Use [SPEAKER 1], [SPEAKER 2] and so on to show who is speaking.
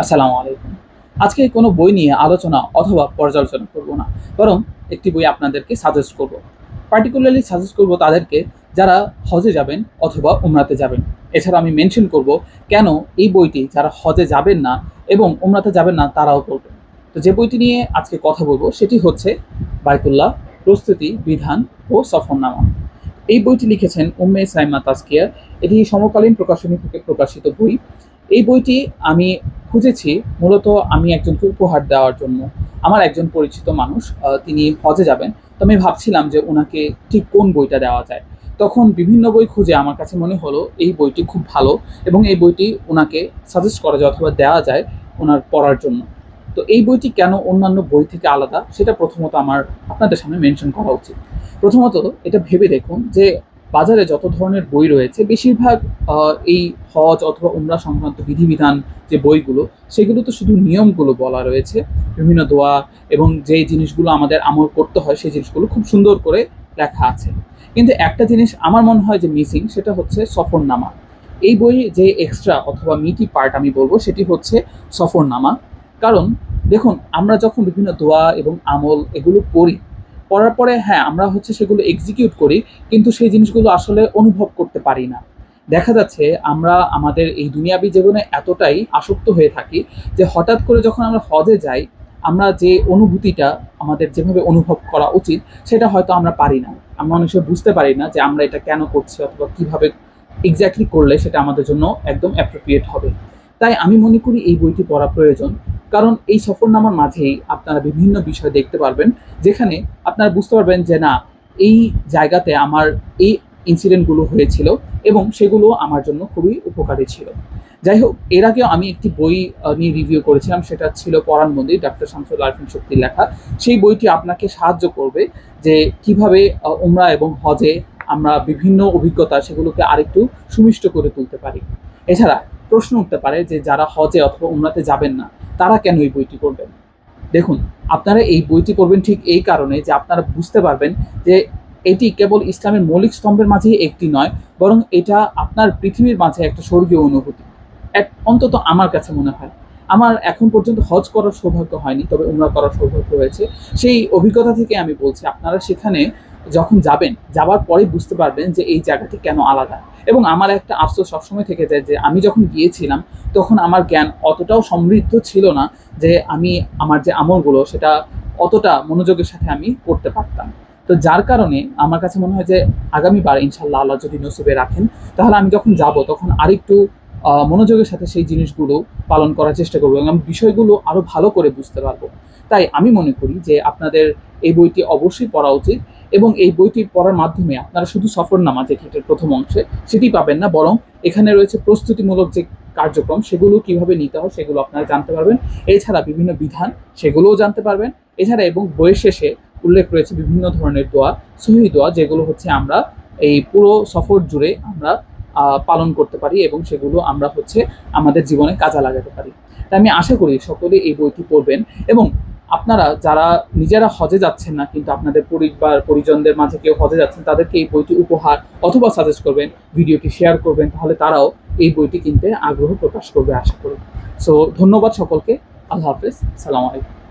[SPEAKER 1] আসসালামু আলাইকুম। আজকে কোনো বই নিয়ে আলোচনা অথবা পর্যালোচনা করব না, বরং একটি বই আপনাদেরকে সাজেস্ট করব। পার্টিকুলারলি সাজেস্ট করব তাদেরকে যারা হজে যাবেন অথবা উমরাতে যাবেন। এছাড়া আমি মেনশন করব কেন এই বইটি যারা হজে যাবেন না এবং উমরাতে যাবেন না তারাও পড়বেন তো যে বইটি নিয়ে আজকে কথা বলব সেটি হচ্ছে বাইতুল্লাহ প্রস্তুতি, বিধান ও সফরনামা। এই বইটি লিখেছেন উম্মে সাইমা তাস্কিয়া এটি সমকালীন প্রকাশনী থেকে প্রকাশিত বই। এই বইটি আমি খুঁজেছি, মূলত আমি একজনকে উপহার দেওয়ার জন্য। আমার একজন পরিচিত মানুষ তিনি হজে যাবেন। তো আমি ভাবছিলাম যে ওনাকে ঠিক কোন বইটা দেওয়া যায়। তখন বিভিন্ন বই খুঁজে আমার কাছে মনে হলো, এই বইটি খুব ভালো এবং এই বইটি ওনাকে সাজেস্ট করা যায় অথবা দেওয়া যায় ওনার পড়ার জন্য। তো এই বইটি কেন অন্যান্য বই থেকে আলাদা, সেটা প্রথমত আমার আপনাদের সামনে মেনশন করা উচিত। প্রথমত এটা ভেবে দেখুন যে বাজারে যত ধরনের বই রয়েছে, বেশিরভাগ এই হজ অথবা উমরা সংক্রান্ত বিধিবিধান যে বইগুলো সেগুলো তো শুধু নিয়মগুলো বলা রয়েছে। বিভিন্ন দোয়া এবং যে জিনিসগুলো আমাদের আমল করতে হয়, সেই জিনিসগুলো খুব সুন্দর করে লেখা আছে। কিন্তু একটা জিনিস আমার মনে হয় যে মিসিং, সেটা হচ্ছে সফরনামা। এই বই যে এক্সট্রা অথবা মিটি পার্ট আমি বলব, সেটি হচ্ছে সফরনামা। কারণ, দেখুন, আমরা যখন বিভিন্ন দোয়া এবং আমল এগুলো করি করার পরে হ্যাঁ আমরা হচ্ছে সেগুলো এক্সিকিউট করি, কিন্তু সেই জিনিসগুলো আসলে অনুভব করতে পারি না। দেখা যাচ্ছে আমরা, আমাদের এই দুনিয়াবি জীবনে এতটাই আসক্ত হয়ে থাকি যে হঠাৎ করে যখন আমরা হজে যাই, আমরা যে অনুভূতিটা আমাদের যেভাবে অনুভব করা উচিত, সেটা হয়তো আমরা পারি না। আমরা অনেক সময় বুঝতে পারি না যে আমরা এটা কেন করছি অথবা কীভাবে এক্স্যাক্টলি করলে সেটা আমাদের জন্য একদম অ্যাপ্রোপ্রিয়েট হবে। তাই আমি মনে করি এই বইটি পড়া প্রয়োজন। কারণ এই সফরনামার মাঝেই আপনারা বিভিন্ন বিষয় দেখতে পারবেন, যেখানে আপনারা বুঝতে পারবেন যে না, এই জায়গাতে আমার এই ইনসিডেন্টগুলো হয়েছিল এবং সেগুলো আমার জন্য খুবই উপকারী ছিল। যাই হোক, এর আগেও আমি একটি বই নিয়ে রিভিউ করেছিলাম, সেটা ছিল পরাণ মন্দির ডাক্তার শামসুল আরফিন শক্তির লেখা। সেই বইটি আপনাকে সাহায্য করবে যে কীভাবে উমরা এবং হজে আমরা বিভিন্ন অভিজ্ঞতা সেগুলোকে আরেকটু সুমিষ্ট করে তুলতে পারি। এছাড়া প্রশ্ন উঠতে পারে যে যারা হজে অথবা উমরাতে যাবেন না তারা কেন এই বইটি করবেন? দেখুন, আপনারা এই বইটি পড়বেন ঠিক এই কারণে যে আপনারা বুঝতে পারবেন যে এটি কেবল ইসলামের মৌলিক স্তম্ভের মাঝেই একটি নয়, বরং এটা আপনার পৃথিবীর মাঝে একটা স্বর্গীয় অনুভূতি। এক- অন্তত আমার কাছে মনে হয়। আমার এখন পর্যন্ত হজ করার সৌভাগ্য হয়নি, তবে উমরা করার সৌভাগ্য হয়েছে। সেই অভিজ্ঞতা থেকে আমি বলছি, আপনারা সেখানে যখন যাবেন, যাওয়ার পরেই বুঝতে পারবেন যে এই জায়গাটি কেন আলাদা। এবং আমার একটা আফসোস সবসময় থেকে যায় যে আমি যখন গিয়েছিলাম, তখন আমার জ্ঞান অতটাও সমৃদ্ধ ছিল না যে আমি আমার যে আমলগুলো, সেটা অতটা মনোযোগের সাথে আমি করতে পারতাম। তো যার কারণে আমার কাছে মনে হয় যে আগামীবার ইনশাল্লাহ আল্লাহ যদি নসিবে রাখেন, তাহলে আমি যখন যাব, তখন আরেকটু মনোযোগের সাথে সেই জিনিসগুলো পালন করার চেষ্টা করব এবং বিষয়গুলো আরও ভালো করে বুঝতে পারব। তাই আমি মনে করি যে আপনাদের এই বইটি অবশ্যই পড়া উচিত। এবং এই বইটি পড়ার মাধ্যমে আপনারা শুধু সফরনামা যেটি এটার প্রথম অংশে সেটি পাবেন না, বরং এখানে রয়েছে প্রস্তুতিমূলক যে কার্যক্রম, সেগুলো কীভাবে নিতে হয় সেগুলো আপনারা জানতে পারবেন। এছাড়া বিভিন্ন বিধান, সেগুলোও জানতে পারবেন। এছাড়া এবং বইয়ের শেষে উল্লেখ রয়েছে বিভিন্ন ধরনের দোয়া, সহি দোয়া, যেগুলো হচ্ছে আমরা এই পুরো সফর জুড়ে আমরা পালন করতে পারি এবং সেগুলো আমরা হচ্ছে আমাদের জীবনে কাজে লাগাতে পারি। তাই আমি আশা করি সকলে এই বইটি পড়বেন এবং আপনারা যারা নিজেরা হজে যাচ্ছেন না, কিন্তু আপনাদের পরিবার, পরিজনদের মাঝে কেউ হজে যাচ্ছেন, তাদেরকে এই বইটি উপহার অথবা সাজেস্ট করবেন, ভিডিওটি শেয়ার করবেন, তাহলে তারাও এই বইটি কিনতে আগ্রহ প্রকাশ করবে, আশা করি সো ধন্যবাদ সকলকে। আল্লাহ হাফেজ। সালাম আলাইকুম।